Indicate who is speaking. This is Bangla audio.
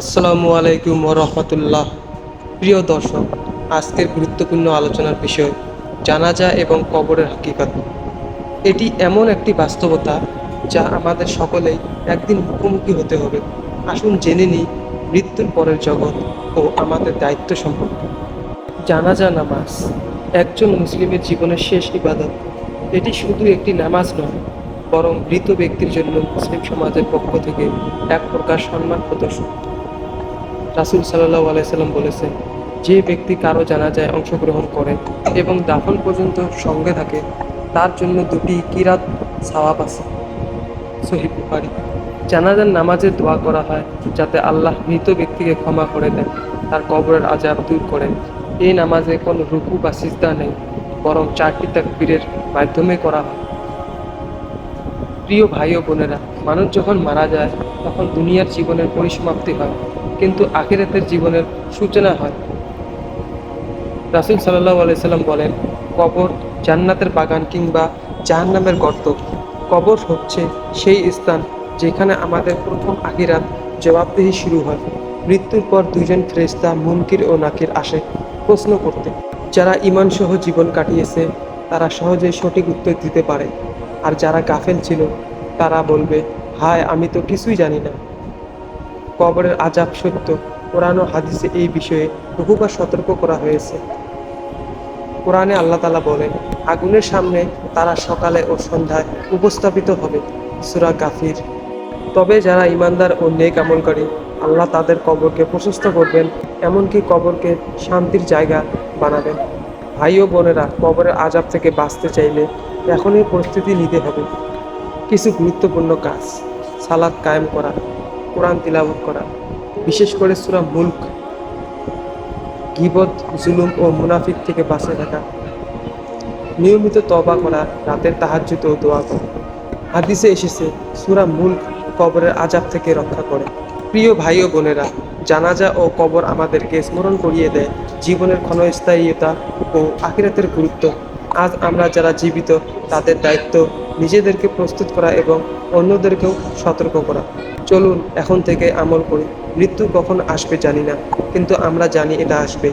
Speaker 1: আসসালামু আলাইকুম রহমতুল্লাহ। প্রিয় দর্শক, আজকের গুরুত্বপূর্ণ আলোচনার বিষয় জানাজা এবং কবরের হাকিকত। এটি এমন একটি বাস্তবতা যা আমাদের সকলেই একদিন মুখোমুখি হতে হবে। আসুন জেনে নিই মৃত্যুর পরের জগৎ ও আমাদের দায়িত্ব সম্পর্কে। জানাজা নামাজ একজন মুসলিমের জীবনের শেষ ইবাদত। এটি শুধু একটি নামাজ নয়, বরং মৃত ব্যক্তির জন্য মুসলিম সমাজের পক্ষ থেকে এক প্রকার সম্মান প্রদর্শন। রাসুল সাল্লাহ আলাইসাল্লাম বলেছেন, যে ব্যক্তি কারও জানাজায় অংশগ্রহণ করে এবং দাফন পর্যন্ত সঙ্গে থাকে, তার জন্য দুটি কিরাত সাওয়াব আছে। সহি বুখারী। জানাজার নামাজে দোয়া করা হয় যাতে আল্লাহ মৃত ব্যক্তিকে ক্ষমা করে দেন, তার কবরের আজাব দূর করেন এই নামাজে কোনো রুকু বা সিজদা নেই, বরং চারটি তাকবীরের মাধ্যমে করা হয়। প্রিয় ভাই ও বোনেরা মানুষ যখন মারা যায়, তখন দুনিয়ার জীবনের পরিসমাপ্তি হয়, কিন্তু আখিরাতের জীবনের সূচনা হয়। রাসুল সাল্লাহ আলাইসাল্লাম বলেন, কবর জান্নাতের বাগান কিংবা জাহান্নামের গর্ত। কবর হচ্ছে সেই স্থান যেখানে আমাদের প্রথম আখিরাত জবাবদিহি শুরু হয়। মৃত্যুর পর দুজন ফেরেস্তা মুনকির ও নাকির আসে প্রশ্ন করতে। যারা ইমানসহ জীবন কাটিয়েছে, তারা সহজেই সঠিক উত্তর দিতে পারে। আর যারা গাফেল ছিল তারা বলবে, হায়, আমি তো কিছুই জানি না। কবরের আজাব সত্য। কোরআন ও হাদিসে এই বিষয়ে বহুবার সতর্ক করা হয়েছে। কোরআনে আল্লাহ তালা বলেন, আগুনের সামনে তারা সকালে ও সন্ধ্যায় উপস্থাপিত হবে, সুরা গাফির তবে যারা ইমানদার ও নেক আমলকারী আল্লাহ তাদের কবরকে প্রশস্ত করবেন, এমনকি কবরকে শান্তির জায়গা বানাবেন। ভাই ও বোনেরা কবরের আজাব থেকে বাঁচতে চাইলে এখনই প্রস্তুতি নিতে হবে। কিছু গুরুত্বপূর্ণ কাজ। সালাদ কায়েম করা, কোরআন তিলাবত করা, বিশেষ করে সুরা মুল্ক, গিবত, জুলুম ও মুনাফিক থেকে বাঁচে থাকা নিয়মিত তবা করা, রাতের তাহাজ্জুদ ও দোয়া করা। হাদিসে এসেছে, সুরা মুল্ক কবরের আজাব থেকে রক্ষা করে। প্রিয় ভাই ও বোনেরা, জানাজা ও কবর আমাদেরকে স্মরণ করিয়ে দেয় জীবনের ক্ষণস্থায়ীতা ও আখিরাতের গুরুত্ব। আজ আমরা যারা জীবিত, তাদের দায়িত্ব নিজেদেরকে প্রস্তুত করা এবং অন্যদেরকেও সতর্ক করা। চলুন এখন থেকে আমল করি। মৃত্যু কখন আসবে জানি না, কিন্তু আমরা জানি এটা আসবে।